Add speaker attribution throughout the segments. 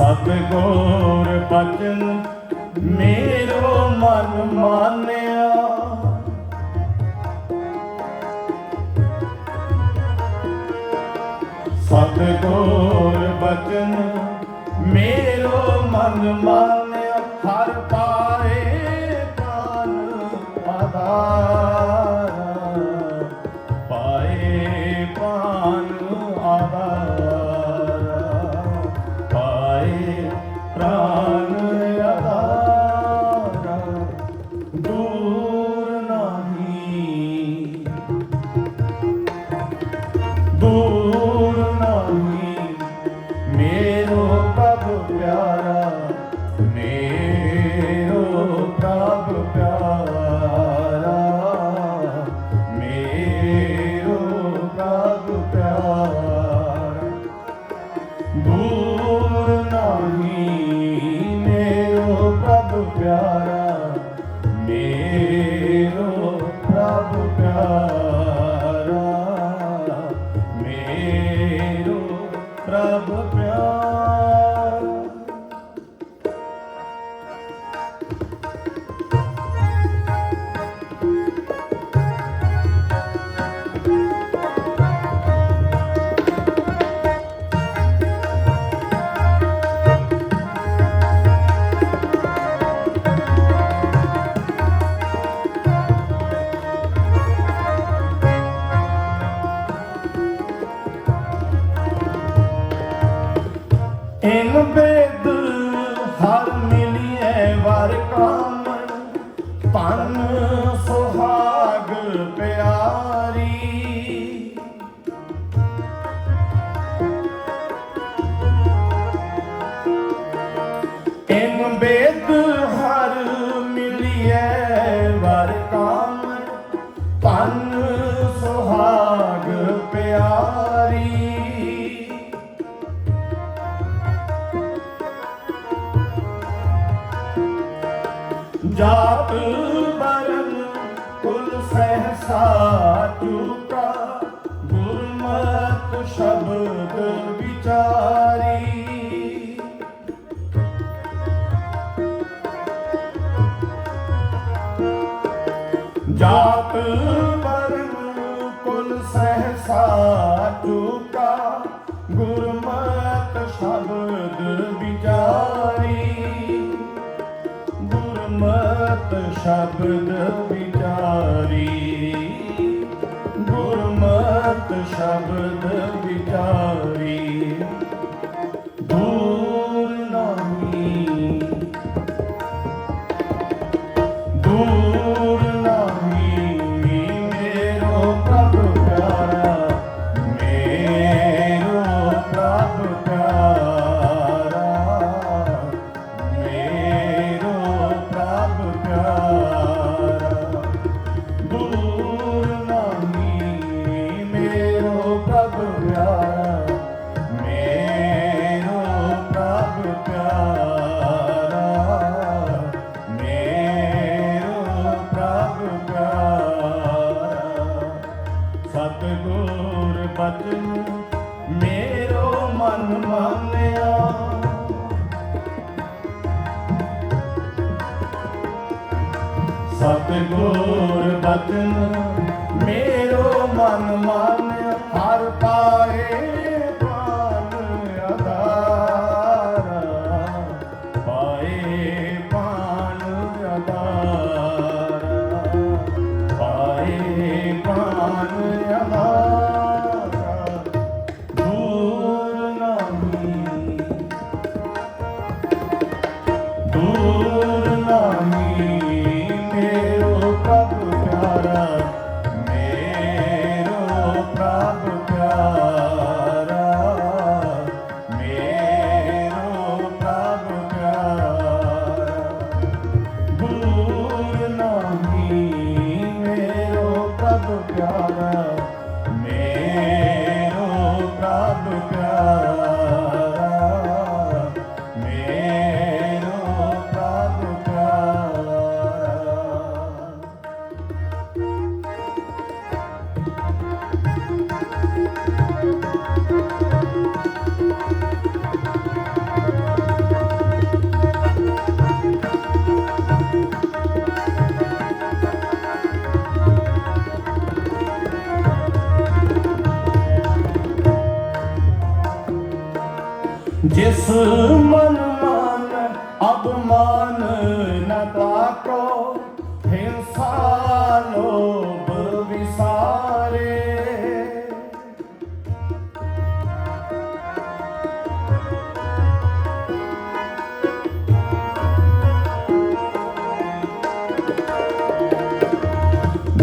Speaker 1: ਸਤ ਗੋਰ ਬਚਨ ਮੇਰੋ ਮਨ ਮਾਨਿਆ। ਸਤ ਗੋਰ ਬਚਨ ਮੇਰੋ ਮਨ ਮਾਨਿਆ। ਹਰ in the bed. ਗੁਰਮਤ ਸ਼ਬਦ ਵਿਚਾਰੀ। ਗੁਰਮਤ ਸ਼ਬਦ ਵਿਚਾਰੀ। ਗੁਰਮਤ ਸ਼ਬਦ ਵਿਚਾਰੀ। ਸਤਿਗੁਰ ਬਚਨ ਮੇਰੋ ਮਨ ਮਨ ਹਰ ਪਾਏ। ਜਿਸ ਮਨ ਮਾਨ ਅਪਮਾਨ ਨਾ ਤਾਕੋ ਹਿੰਸਾ ਲੋਭ ਵਿਸਾਰੇ।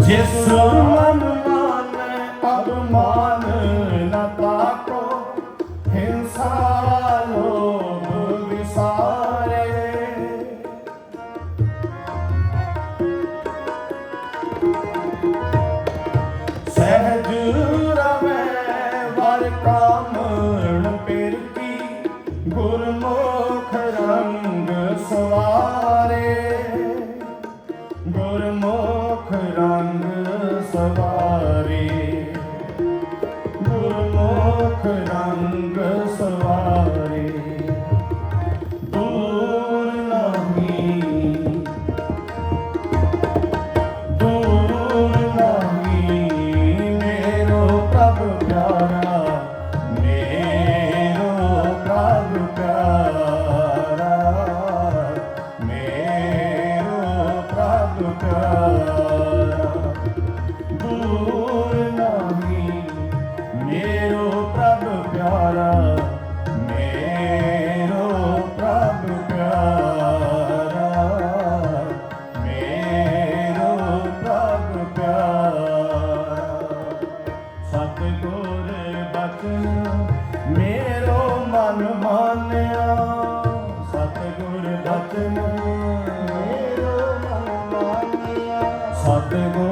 Speaker 1: ਜਿਸ Fatma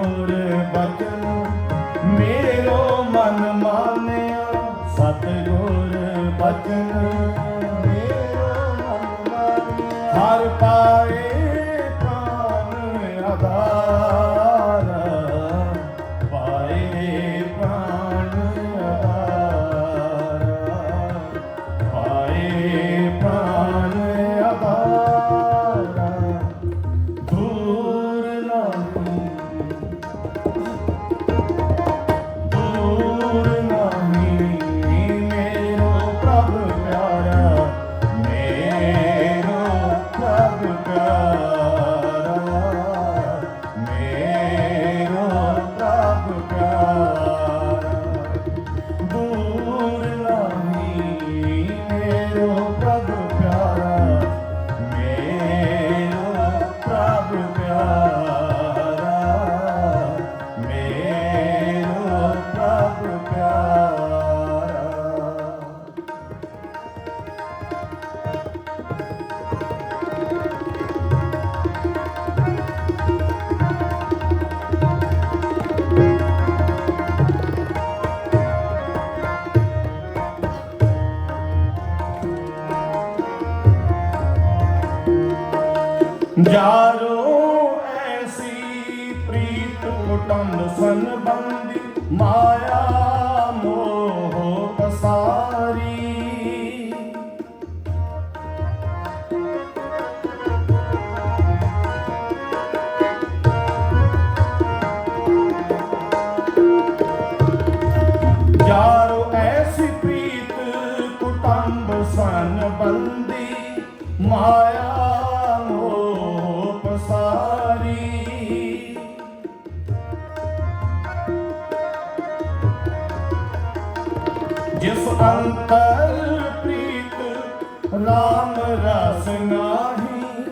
Speaker 1: ਰਾਮ ਰਸ ਨਾਹੀ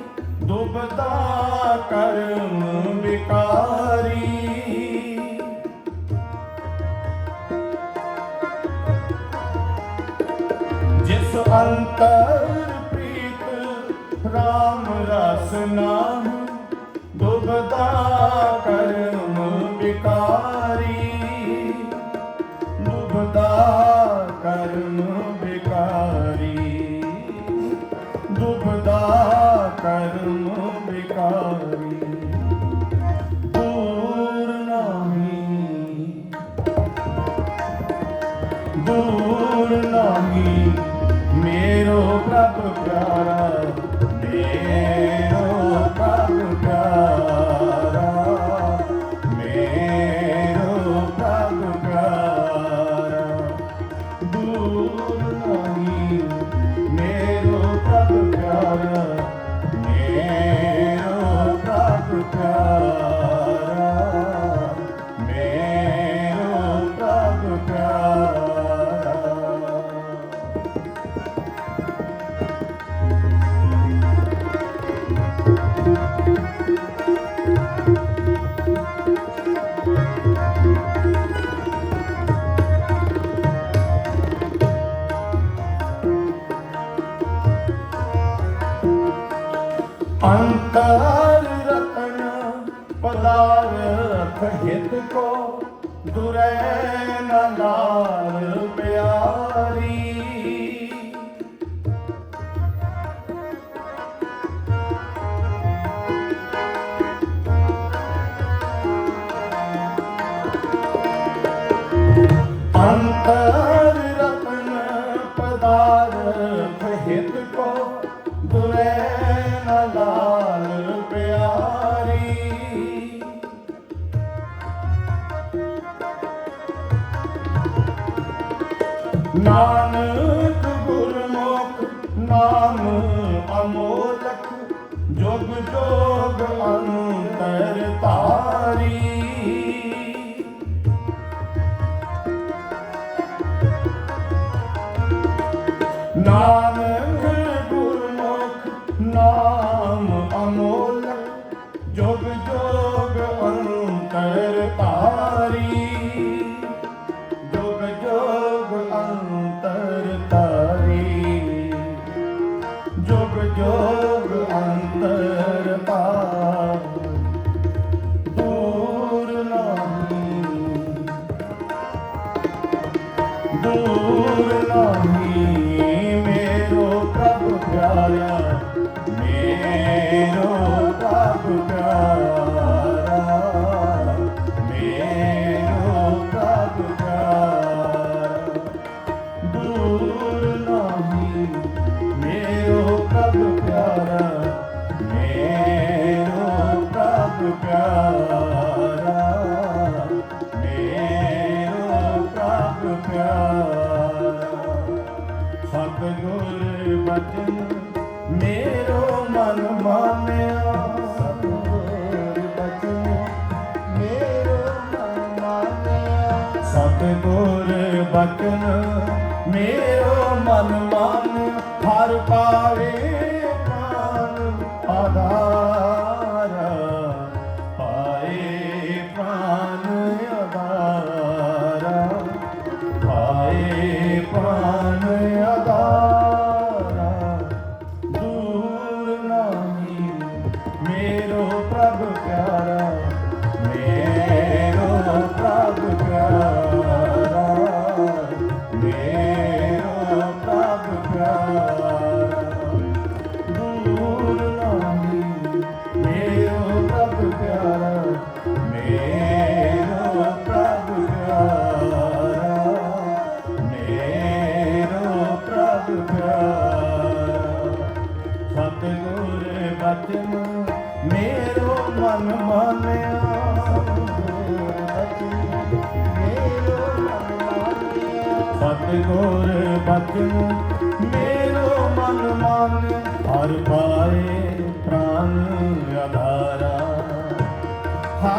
Speaker 1: ਦੁਬਦਾ ਕਰਮ ਵਿਕਾਰੀ। ਜਿਸ ਅੰਤਰ ਪ੍ਰੀਤ ਰਾਮ ਰਸ ਨਾਹੀ ਦੁਬਦਾ ਕਰਮ ਵਿਕਾਰੀ। ਦੁਬਦਾ ਦੁਬਦਾ ਕਰਮ ਵਿਕਾਰੀ ਨਾਰ ਅਖ ਹਿਤ ਕੋ ਦੁਰੈ ਨਾਰ ਪਿਆਰੀ। ਅੰਤ ਨਾਨਕ ਗੁਰਮੁਖ ਨਾਮ ਅਮੋਲਕ ਜੁਗ ਜੋਗ ਅਨ Oh.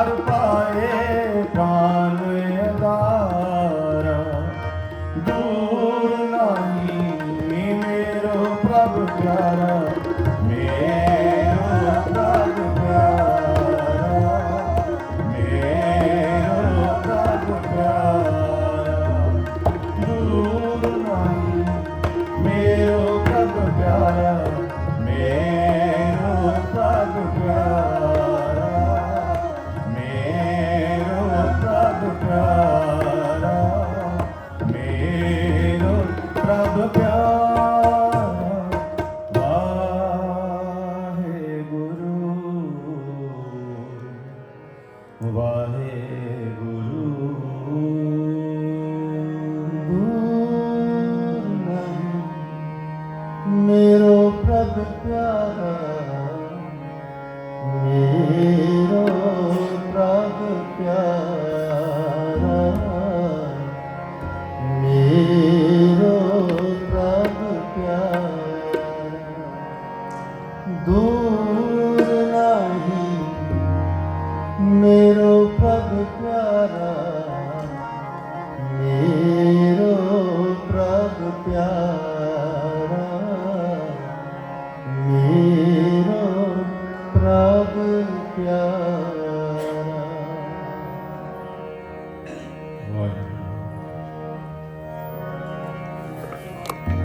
Speaker 1: ਪਾਏ ਕਾਨ
Speaker 2: ਦਾ